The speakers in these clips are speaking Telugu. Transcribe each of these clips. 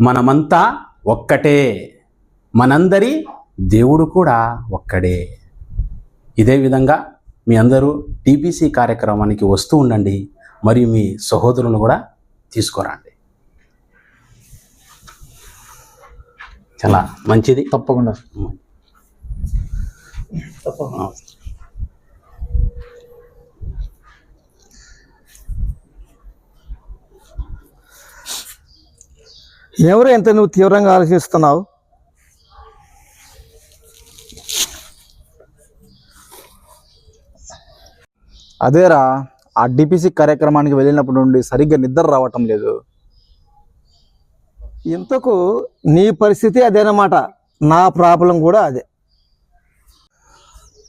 మనమంతా ఒక్కటే. మనందరి దేవుడు కూడా ఒక్కడే. ఇదే విధంగా మీ అందరూ టీపీసీ కార్యక్రమానికి వస్తూ ఉండండి. మరియు మీ సహోదరులను కూడా తీసుకురండి. చాలా మంచిది. తప్పకుండా. ఎవరు ఎంత నువ్వు తీవ్రంగా ఆలోచిస్తున్నావు? అదేరా ఆ డిపిసి కార్యక్రమానికి వెళ్ళినప్పుడు నుండి సరిగ్గా నిద్ర రావటం లేదు. ఇంతకు నీ పరిస్థితి అదేనమాట. నా ప్రాబ్లం కూడా అదే.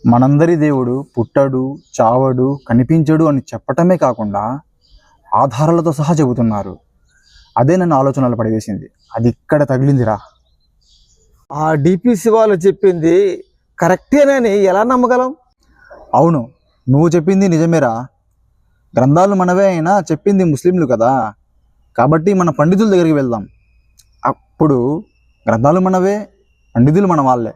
మనందరి దేవుడు పుట్టడు చావడు కనిపించడు అని చెప్పటమే కాకుండా ఆధారాలతో సహా చెబుతున్నారు. అదే నన్ను ఆలోచనలు పడివేసింది. అది ఇక్కడ తగిలిందిరా. ఆ డిపిసి వాళ్ళు చెప్పింది కరెక్టేనని ఎలా నమ్మగలం? అవును నువ్వు చెప్పింది నిజమేరా. గ్రంథాలు మనవే అయినా చెప్పింది ముస్లింలు కదా. కాబట్టి మన పండితుల దగ్గరికి వెళ్దాం. అప్పుడు గ్రంథాలు మనవే పండితులు మన వాళ్ళే.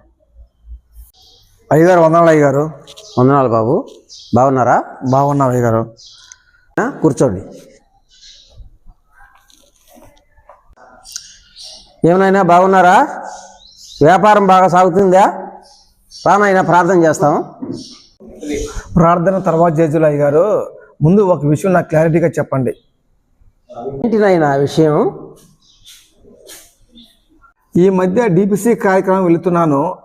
అయ్యగారు వందనాలు అయ్యగారు. వందనాలు బాబు. బాగున్నారా? బాగున్నావు అయ్యగారు. కూర్చోండి. ఏమైనా బాగున్నారా? వ్యాపారం బాగా సాగుతుందా? రానైనా ప్రార్థన చేస్తాం. ప్రార్థన తర్వాత చేతులు అయ్యగారు ముందు ఒక విషయం నాకు క్లారిటీగా చెప్పండి. ఏంటినైనా విషయం? ఈ మధ్య డిపిసి కార్యక్రమం వెళుతున్నాను.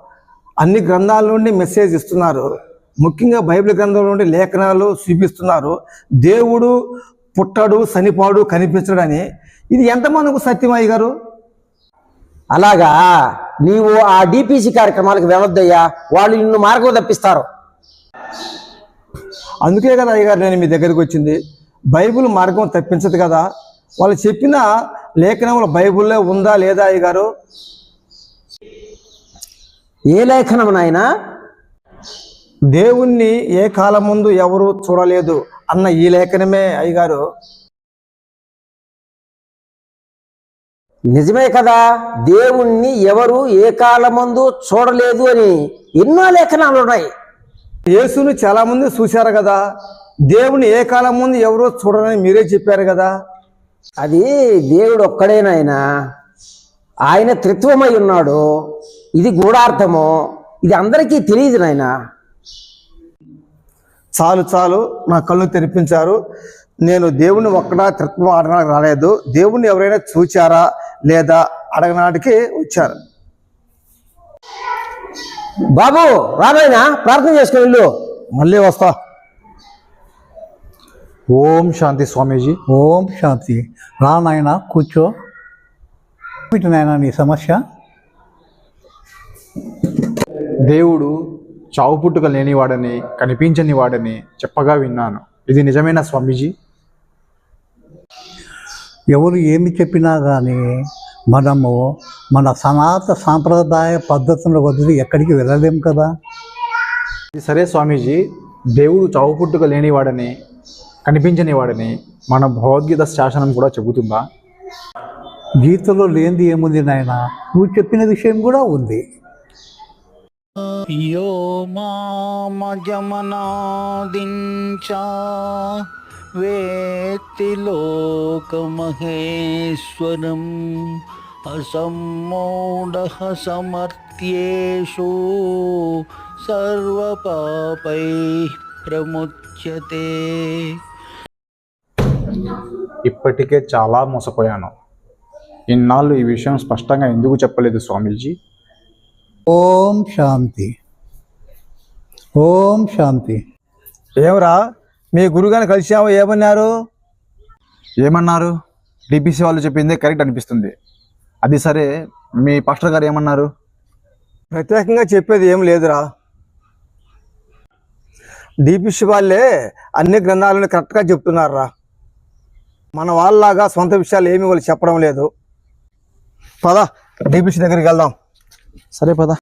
అన్ని గ్రంథాల నుండి మెసేజ్ ఇస్తున్నారు. ముఖ్యంగా బైబిల్ గ్రంథం నుండి లేఖనాలు చూపిస్తున్నారు. దేవుడు పుట్టడు చనిపోడు కనిపించడని ఇది ఎంతమందికి సత్యం అయ్య గారు? అలాగా నీవు ఆ డిపిసి కార్యక్రమాలకు వెళ్ళొద్దయ్యా. వాళ్ళు నిన్ను మార్గం తప్పిస్తారు. అందుకే కదా అయ్యగారు నేను మీ దగ్గరికి వచ్చింది. బైబిల్ మార్గం తప్పించదు కదా. వాళ్ళు చెప్పిన లేఖనములు బైబిల్లో ఉందా లేదా అయ్యగారు? ఏ లేఖనం నాయనా? దేవుణ్ణి ఏ కాలం ముందు ఎవరు చూడలేదు అన్న ఈ లేఖనమే అయ్యగారు. నిజమే కదా? దేవుణ్ణి ఎవరు ఏ కాలమందు చూడలేదు అని ఎన్నో లేఖనాలు ఉన్నాయి. యేసుని చాలా మంది చూశారు కదా. దేవుని ఏ కాలం ముందు ఎవరో చూడరని మీరే చెప్పారు కదా. అది దేవుడు ఒక్కడేనాయన ఆయన త్రిత్వమై ఉన్నాడు. ఇది గూఢార్థము. ఇది అందరికీ తెలియదు నాయన. చాలు చాలు నా కళ్ళు తెరిపించారు. నేను దేవుని ఒక్కడా తృత్వం అడగడానికి రాలేదు. దేవుణ్ణి ఎవరైనా చూచారా లేదా అడగనాటికి వచ్చారు. బాబు రానాయనా ప్రార్థన చేసుకుని వెళ్ళు. మళ్ళీ వస్తా. ఓం శాంతి స్వామీజీ. ఓం శాంతి. రా నాయన కూర్చో. ఏమిటి నాయన నీ సమస్య? దేవుడు చావు పుట్టుక లేనివాడని కనిపించని వాడని చెప్పగా విన్నాను. ఇది నిజమేనా స్వామీజీ? ఎవరు ఏమి చెప్పినా కానీ మనము మన సనాత సాంప్రదాయ పద్ధతులను వదిలి ఎక్కడికి వెళ్ళలేం కదా ఇది సరే స్వామీజీ దేవుడు చావు పుట్టుక లేనివాడని కనిపించని వాడని మన భగవద్గీత శాసనం కూడా చెబుతుందా గీతలో లేనిది ఏముంది నాయన నువ్వు చెప్పిన విషయం కూడా ఉంది यो मामजमनादिञ्च వేత్తి లోకమహేశ్వరం అసమ్మూఢ సమర్థ్యేషు సర్వపాపై ప్రముచ్యతే. ఇప్పటికే చాలా మోసపోయాను. ఇన్నాళ్ళు ఈ విషయం స్పష్టంగా ఎందుకు చెప్పలేదు స్వామీజీ? ఓం శాంతి. ఓం శాంతి. ఏమరా? మీ గురుగారిని కలిసామో ఏమన్నారు? ఏమన్నారు? డిపిసి వాళ్ళు చెప్పిందే కరెక్ట్ అనిపిస్తుంది. అది సరే మీ పాస్టర్ గారు ఏమన్నారు? ప్రత్యేకంగా చెప్పేది ఏం లేదురా. డిపిసి వాళ్ళే అన్ని గ్రంథాలను కరెక్ట్గా చెప్తున్నారా మన వాళ్ళలాగా సొంత విషయాలు ఏమీ వాళ్ళు చెప్పడం లేదు. పద డిపిసి దగ్గరికి వెళ్దాం. సరే పదా.